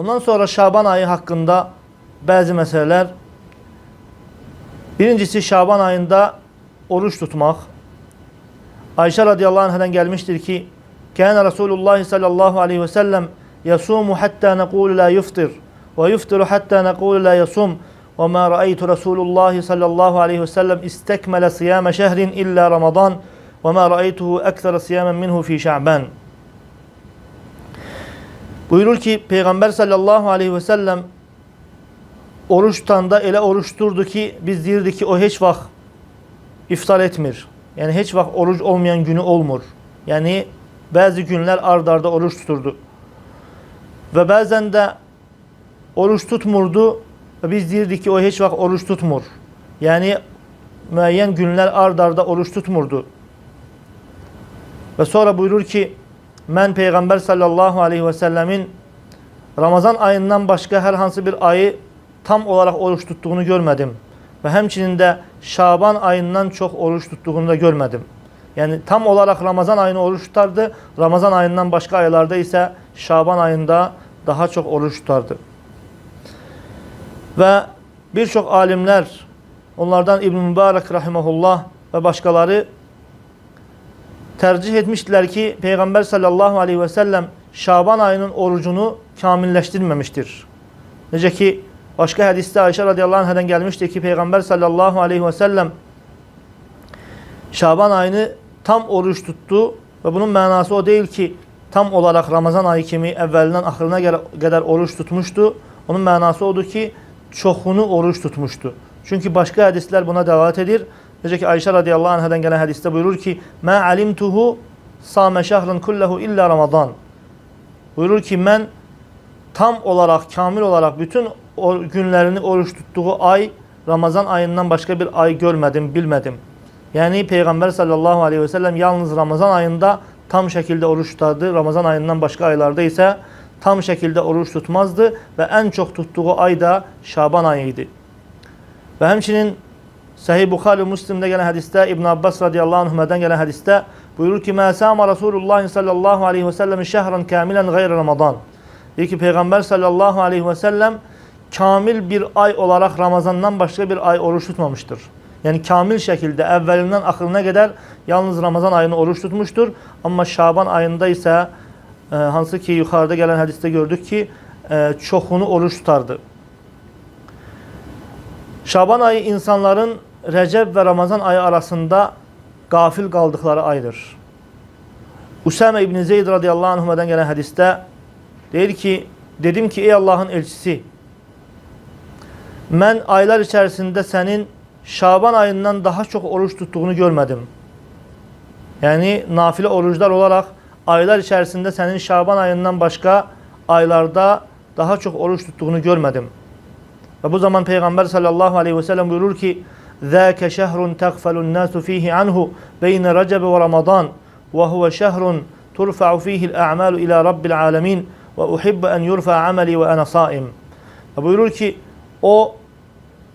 Ondan sonra Şaban ayı hakkında bazı meseleler. Birincisi Şaban ayında oruç tutmak. Ayşe radıyallahu anh'den gelmiştir ki Kâne Resulullah sallallahu aleyhi ve sellem yasumu hatta nekulu la yuftir ve yuftiru hatta nekulu la yasum ve ma ra'aytu Resulullah sallallahu aleyhi ve sellem istekmele siyame şehrin illa Ramazan ve ma ra'aytuhu ekthara siyamen minhu fi Şa'ban. Buyurur ki Peygamber sallallahu aleyhi ve sellem oruç tutanda ele oruç durdu ki biz deyirdik ki o hiç vaxt iftar etmir. Yani hiç vaxt oruç olmayan günü olmur. Yani bazı günler ard arda oruç tuturdu. Ve bazen de oruç tutmurdu biz deyirdik ki o hiç vaxt oruç tutmur. Yani müeyyen günler ard arda oruç tutmurdu. Ve sonra buyurur ki ben Peygamber sallallahu aleyhi ve sellemin Ramazan ayından başka her hansı bir ayı tam olarak oruç tuttuğunu görmedim. Ve hemçinin de Şaban ayından çok oruç tuttuğunu da görmedim. Yani tam olarak Ramazan ayını oruç tutardı. Ramazan ayından başka aylarda ise Şaban ayında daha çok oruç tutardı. Ve birçok alimler onlardan İbn Mübarek rahimehullah ve başkaları tercih etmiştiler ki Peygamber sallallahu aleyhi ve sellem Şaban ayının orucunu kamilleştirmemiştir. Nece ki başka hadiste Ayşe radıyallahu anh'den gelmişti ki Peygamber sallallahu aleyhi ve sellem Şaban ayını tam oruç tuttu ve bunun manası o değil ki tam olarak Ramazan ayı kimi evvelinden ahırına kadar oruç tutmuştu. Onun manası odur ki çoxunu oruç tutmuştu. Çünkü başka hadisler buna davet edir. Nece ki Ayşe radıyallahu anh'den gelen hadiste buyurur ki Ma alimtuhu same şehrın kullehu illa Ramazan. Buyurur ki ben tam olarak, kamil olarak bütün o günlerini oruç tuttuğu ay Ramazan ayından başka bir ay görmedim, bilmedim. Yani Peygamber sallallahu aleyhi ve sellem yalnız Ramazan ayında tam şekilde oruç tutardı. Ramazan ayından başka aylarda ise tam şekilde oruç tutmazdı ve en çok tuttuğu ay da Şaban ayıydı. Ve hemçinin Sahih Bukhari Müslim'de gelen hadiste İbn Abbas radıyallahu anh'den gelen hadiste buyurur ki Mesama Resulullah sallallahu aleyhi ve sellem şehran kamilen gayr Ramazan. Diyor ki Peygamber sallallahu aleyhi ve sellem kamil bir ay olarak Ramazan'dan başka bir ay oruç tutmamıştır. Yani kamil şekilde evvelinden akılına kadar yalnız Ramazan ayını oruç tutmuştur. Ama Şaban ayında ise e, hansı ki yukarıda gelen hadiste gördük ki e, çokunu oruç tutardı. Şaban ayı insanların Recep ve Ramazan ayı arasında gafil kaldıkları aydır. Usame İbni Zeyd radıyallahu anhuma'dan gelen hadiste der ki dedim ki ey Allah'ın elçisi ben aylar içerisinde senin Şaban ayından daha çok oruç tuttuğunu görmedim. Yani nafile oruçlar olarak aylar içerisinde senin Şaban ayından başka aylarda daha çok oruç tuttuğunu görmedim. Ve bu zaman Peygamber sallallahu aleyhi ve sellem buyurur ki ذَاكَ شَهْرٌ تَغْفَلُ النَّاسُ ف۪يهِ عَنْهُ بَيْنَ رَجَبِ وَرَمَضَانِ وَهُوَ شَهْرٌ تُرْفَعُ ف۪يهِ الْاَعْمَالُ اِلَى رَبِّ الْعَالَمِينَ وَاُحِبَّ اَنْ يُرْفَعَ عَمَلِي وَاَنَا صَائِمٌ Buyurur ki o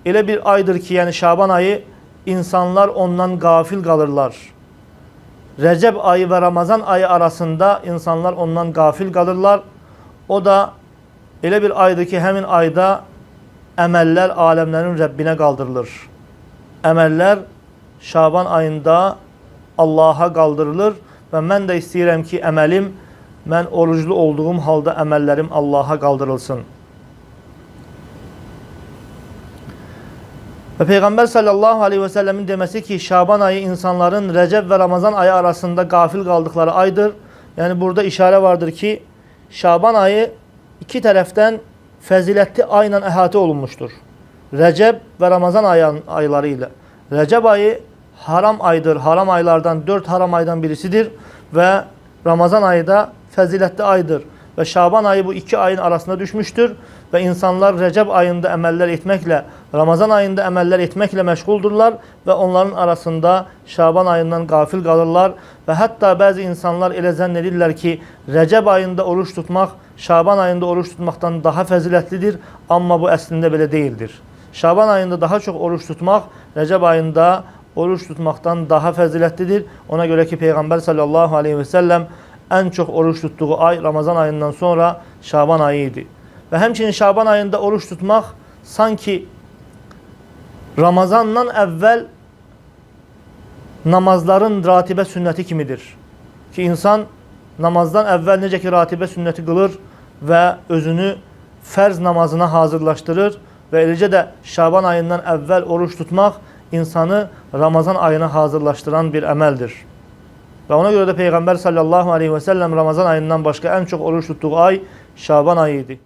öyle bir aydır ki yani Şaban ayı insanlar ondan gafil kalırlar. Recep ayı ve Ramazan ayı arasında insanlar ondan gafil kalırlar. O da öyle bir aydır ki hemin ayda emeller alemlerin Rabbine kaldırılır. Emeller Şaban ayında Allah'a kaldırılır ve ben de istəyirəm ki emelim ben oruclu olduğum halda emellerim Allah'a kaldırılsın. Ve Peygamber sallallahu aleyhi ve sellemin demesi ki Şaban ayı insanların Recep ve Ramazan ayı arasında gafil kaldıkları aydır. Yani burada işare vardır ki Şaban ayı iki taraftan faziletli ayla ehate olunmuştur. Recep ve Ramazan ayı, aylarıyla. Recep ayı haram aydır. Haram aylardan dört haram aydan birisidir. Ve Ramazan ayı da faziletli aydır. Ve Şaban ayı bu iki ayın arasında düşmüştür. Ve insanlar Recep ayında emeller etmekle, Ramazan ayında emeller etmekle meşguldurlar. Ve onların arasında Şaban ayından gafil kalırlar. Ve hatta bazı insanlar ele zannedirler ki Recep ayında oruç tutmak, Şaban ayında oruç tutmaktan daha faziletlidir. Ama bu aslında böyle değildir. Şaban ayında daha çok oruç tutmak, Recep ayında oruç tutmaktan daha faziletlidir. Ona göre ki Peygamber sallallahu aleyhi ve sellem en çok oruç tuttuğu ay Ramazan ayından sonra Şaban ayıydı. ve həmçinin Şaban ayında oruç tutmaq sanki Ramazandan əvvəl namazların ratibə sünnəti kimidir. Ki insan namazdan əvvəl necə ki ratibə sünnəti qılır və özünü fərz namazına hazırlaşdırır və eləcə də Şaban ayından əvvəl oruç tutmaq insanı Ramazan ayına hazırlaşdıran bir əməldir. Və ona görə də Peyğəmbər sallallahu aleyhi və səlləm Ramazan ayından başqa ən çox oruç tutduğu ay Şaban ayı.